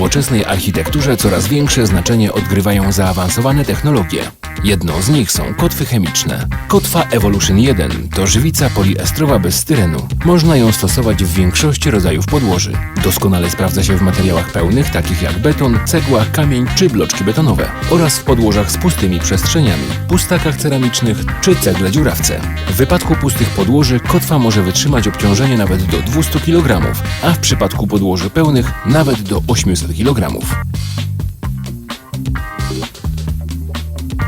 nowoczesnej architekturze coraz większe znaczenie odgrywają zaawansowane technologie. Jedną z nich są kotwy chemiczne. Kotwa Evolution 1 to żywica poliestrowa bez styrenu. Można ją stosować w większości rodzajów podłoży. Doskonale sprawdza się w materiałach pełnych, takich jak beton, cegła, kamień czy bloczki betonowe oraz w podłożach z pustymi przestrzeniami, pustakach ceramicznych czy cegle dziurawce. W wypadku pustych podłoży kotwa może wytrzymać obciążenie nawet do 200 kg, a w przypadku podłoży pełnych nawet do 800 kg.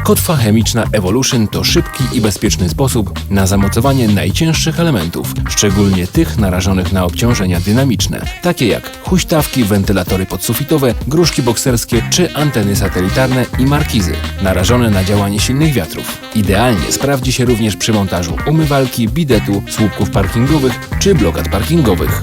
Kotwa chemiczna Evolution to szybki i bezpieczny sposób na zamocowanie najcięższych elementów, szczególnie tych narażonych na obciążenia dynamiczne, takie jak huśtawki, wentylatory podsufitowe, gruszki bokserskie czy anteny satelitarne i markizy, narażone na działanie silnych wiatrów. Idealnie sprawdzi się również przy montażu umywalki, bidetu, słupków parkingowych czy blokad parkingowych.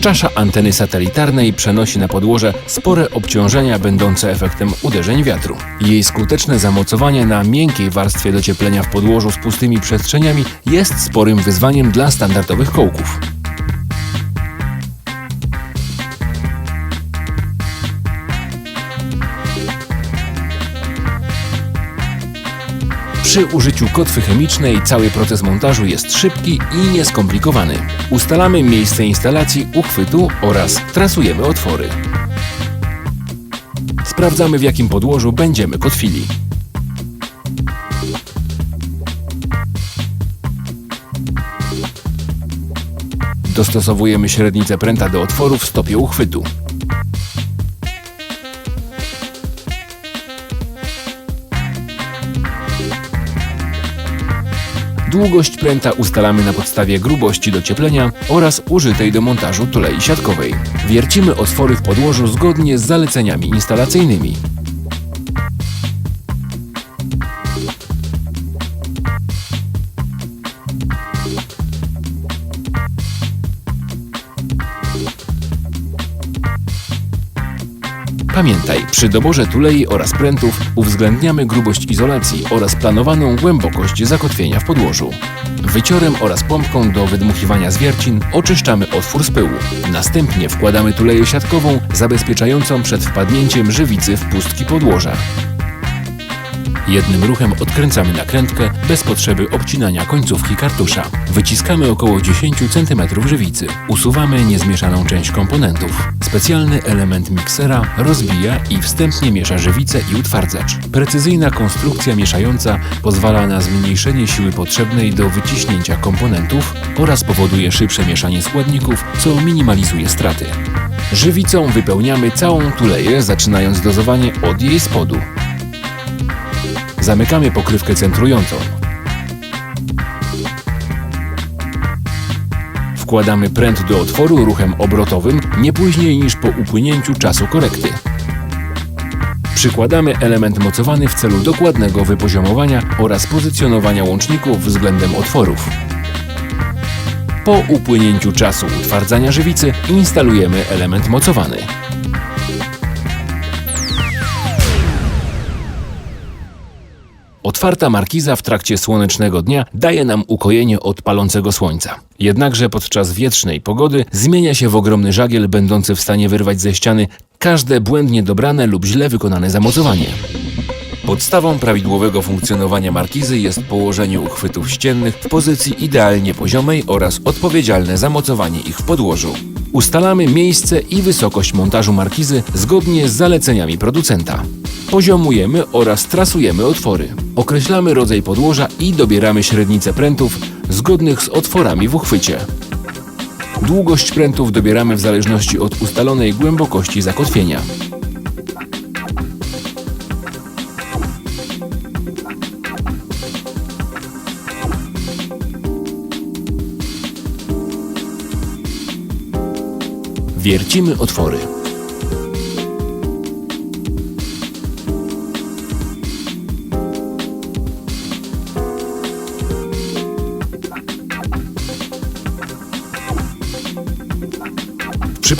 Czasza anteny satelitarnej przenosi na podłoże spore obciążenia będące efektem uderzeń wiatru. Jej skuteczne zamocowanie na miękkiej warstwie docieplenia w podłożu z pustymi przestrzeniami jest sporym wyzwaniem dla standardowych kołków. Przy użyciu kotwy chemicznej cały proces montażu jest szybki i nieskomplikowany. Ustalamy miejsce instalacji uchwytu oraz trasujemy otwory. Sprawdzamy w jakim podłożu będziemy kotwili. Dostosowujemy średnicę pręta do otworu w stopie uchwytu. Długość pręta ustalamy na podstawie grubości docieplenia oraz użytej do montażu tulei siatkowej. Wiercimy otwory w podłożu zgodnie z zaleceniami instalacyjnymi. Pamiętaj, przy doborze tulei oraz prętów uwzględniamy grubość izolacji oraz planowaną głębokość zakotwienia w podłożu. Wyciorem oraz pompką do wydmuchiwania zwiercin oczyszczamy otwór z pyłu. Następnie wkładamy tuleję siatkową zabezpieczającą przed wpadnięciem żywicy w pustki podłoża. Jednym ruchem odkręcamy nakrętkę bez potrzeby obcinania końcówki kartusza. Wyciskamy około 10 cm żywicy. Usuwamy niezmieszaną część komponentów. Specjalny element miksera rozbija i wstępnie miesza żywicę i utwardzacz. Precyzyjna konstrukcja mieszająca pozwala na zmniejszenie siły potrzebnej do wyciśnięcia komponentów oraz powoduje szybsze mieszanie składników, co minimalizuje straty. Żywicą wypełniamy całą tuleję, zaczynając dozowanie od jej spodu. Zamykamy pokrywkę centrującą. Wkładamy pręt do otworu ruchem obrotowym nie później niż po upłynięciu czasu korekty. Przykładamy element mocowany w celu dokładnego wypoziomowania oraz pozycjonowania łączników względem otworów. Po upłynięciu czasu utwardzania żywicy instalujemy element mocowany. Otwarta markiza w trakcie słonecznego dnia daje nam ukojenie od palącego słońca. Jednakże podczas wietrznej pogody zmienia się w ogromny żagiel będący w stanie wyrwać ze ściany każde błędnie dobrane lub źle wykonane zamocowanie. Podstawą prawidłowego funkcjonowania markizy jest położenie uchwytów ściennych w pozycji idealnie poziomej oraz odpowiedzialne zamocowanie ich w podłożu. Ustalamy miejsce i wysokość montażu markizy zgodnie z zaleceniami producenta. Poziomujemy oraz trasujemy otwory. Określamy rodzaj podłoża i dobieramy średnicę prętów zgodnych z otworami w uchwycie. Długość prętów dobieramy w zależności od ustalonej głębokości zakotwienia. Wiercimy otwory.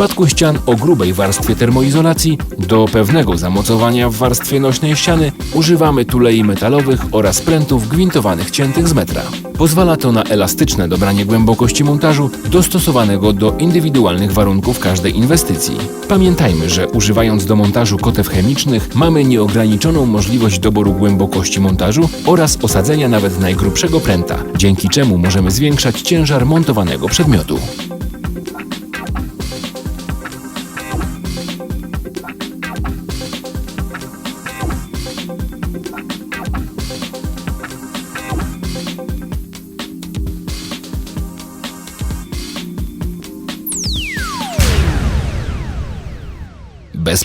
Przypadku ścian o grubej warstwie termoizolacji do pewnego zamocowania w warstwie nośnej ściany używamy tulei metalowych oraz prętów gwintowanych ciętych z metra. Pozwala to na elastyczne dobranie głębokości montażu dostosowanego do indywidualnych warunków każdej inwestycji. Pamiętajmy, że używając do montażu kotew chemicznych mamy nieograniczoną możliwość doboru głębokości montażu oraz osadzenia nawet najgrubszego pręta, dzięki czemu możemy zwiększać ciężar montowanego przedmiotu.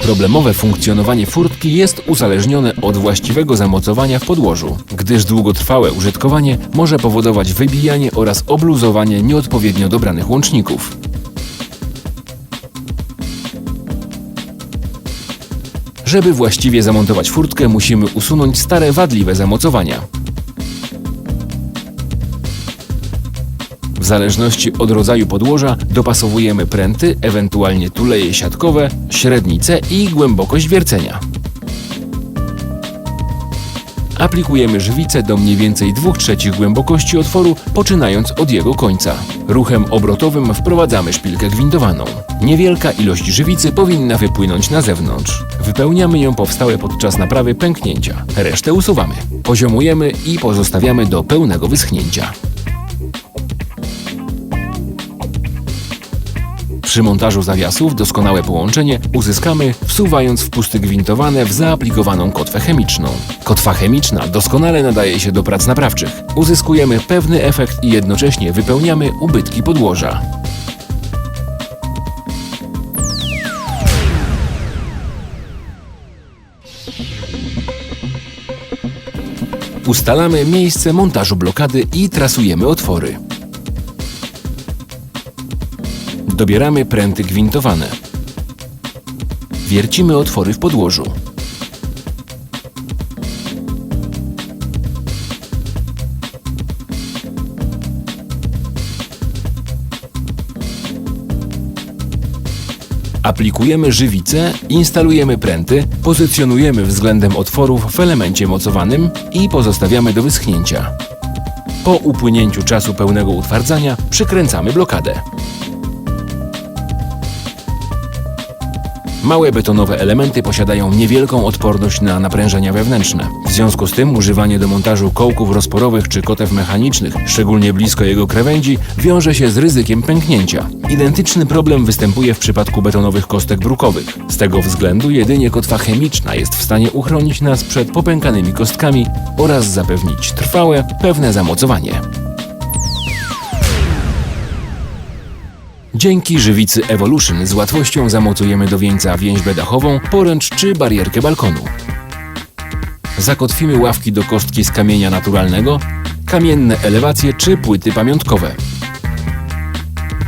Bezproblemowe funkcjonowanie furtki jest uzależnione od właściwego zamocowania w podłożu, gdyż długotrwałe użytkowanie może powodować wybijanie oraz obluzowanie nieodpowiednio dobranych łączników. Żeby właściwie zamontować furtkę, musimy usunąć stare wadliwe zamocowania. W zależności od rodzaju podłoża dopasowujemy pręty, ewentualnie tuleje siatkowe, średnice i głębokość wiercenia. Aplikujemy żywicę do mniej więcej 2 trzecich głębokości otworu, poczynając od jego końca. Ruchem obrotowym wprowadzamy szpilkę gwintowaną. Niewielka ilość żywicy powinna wypłynąć na zewnątrz. Wypełniamy ją powstałe podczas naprawy pęknięcia. Resztę usuwamy. Poziomujemy i pozostawiamy do pełnego wyschnięcia. Przy montażu zawiasów doskonałe połączenie uzyskamy wsuwając wpusty gwintowane w zaaplikowaną kotwę chemiczną. Kotwa chemiczna doskonale nadaje się do prac naprawczych. Uzyskujemy pewny efekt i jednocześnie wypełniamy ubytki podłoża. Ustalamy miejsce montażu blokady i trasujemy otwory. Dobieramy pręty gwintowane. Wiercimy otwory w podłożu. Aplikujemy żywicę, instalujemy pręty, pozycjonujemy względem otworów w elemencie mocowanym i pozostawiamy do wyschnięcia. Po upłynięciu czasu pełnego utwardzania przykręcamy blokadę. Małe betonowe elementy posiadają niewielką odporność na naprężenia wewnętrzne. W związku z tym używanie do montażu kołków rozporowych czy kotew mechanicznych, szczególnie blisko jego krawędzi, wiąże się z ryzykiem pęknięcia. Identyczny problem występuje w przypadku betonowych kostek brukowych. Z tego względu jedynie kotwa chemiczna jest w stanie uchronić nas przed popękanymi kostkami oraz zapewnić trwałe, pewne zamocowanie. Dzięki żywicy Evolution z łatwością zamocujemy do wieńca więźbę dachową, poręcz czy barierkę balkonu. Zakotwimy ławki do kostki z kamienia naturalnego, kamienne elewacje czy płyty pamiątkowe.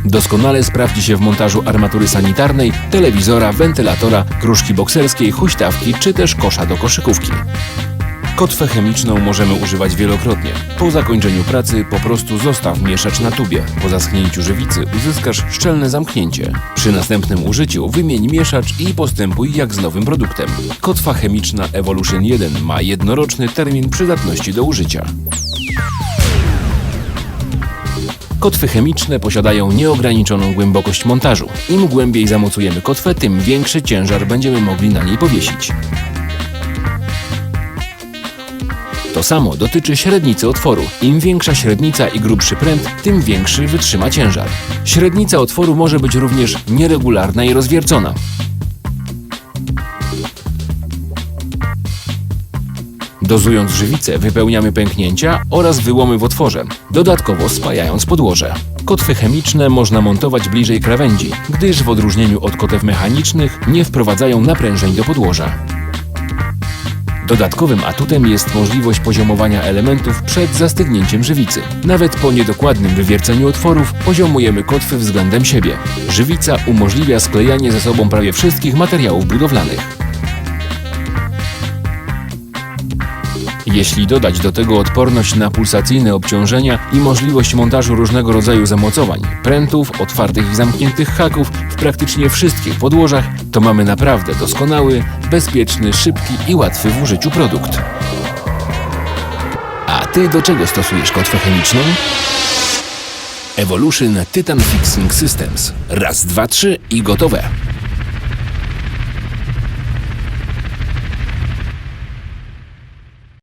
Doskonale sprawdzi się w montażu armatury sanitarnej, telewizora, wentylatora, kruszki bokserskiej, huśtawki czy też kosza do koszykówki. Kotwę chemiczną możemy używać wielokrotnie. Po zakończeniu pracy po prostu zostaw mieszacz na tubie. Po zaschnięciu żywicy uzyskasz szczelne zamknięcie. Przy następnym użyciu wymień mieszacz i postępuj jak z nowym produktem. Kotwa chemiczna Evolution 1 ma jednoroczny termin przydatności do użycia. Kotwy chemiczne posiadają nieograniczoną głębokość montażu. Im głębiej zamocujemy kotwę, tym większy ciężar będziemy mogli na niej powiesić. To samo dotyczy średnicy otworu. Im większa średnica i grubszy pręt, tym większy wytrzyma ciężar. Średnica otworu może być również nieregularna i rozwiercona. Dozując żywicę, wypełniamy pęknięcia oraz wyłomy w otworze, dodatkowo spajając podłoże. Kotwy chemiczne można montować bliżej krawędzi, gdyż w odróżnieniu od kotew mechanicznych nie wprowadzają naprężeń do podłoża. Dodatkowym atutem jest możliwość poziomowania elementów przed zastygnięciem żywicy. Nawet po niedokładnym wywierceniu otworów poziomujemy kotwy względem siebie. Żywica umożliwia sklejanie ze sobą prawie wszystkich materiałów budowlanych. Jeśli dodać do tego odporność na pulsacyjne obciążenia i możliwość montażu różnego rodzaju zamocowań, prętów, otwartych i zamkniętych haków w praktycznie wszystkich podłożach, to mamy naprawdę doskonały, bezpieczny, szybki i łatwy w użyciu produkt. A ty do czego stosujesz kotwę chemiczną? Evolution Titan Fixing Systems. Raz, dwa, trzy i gotowe.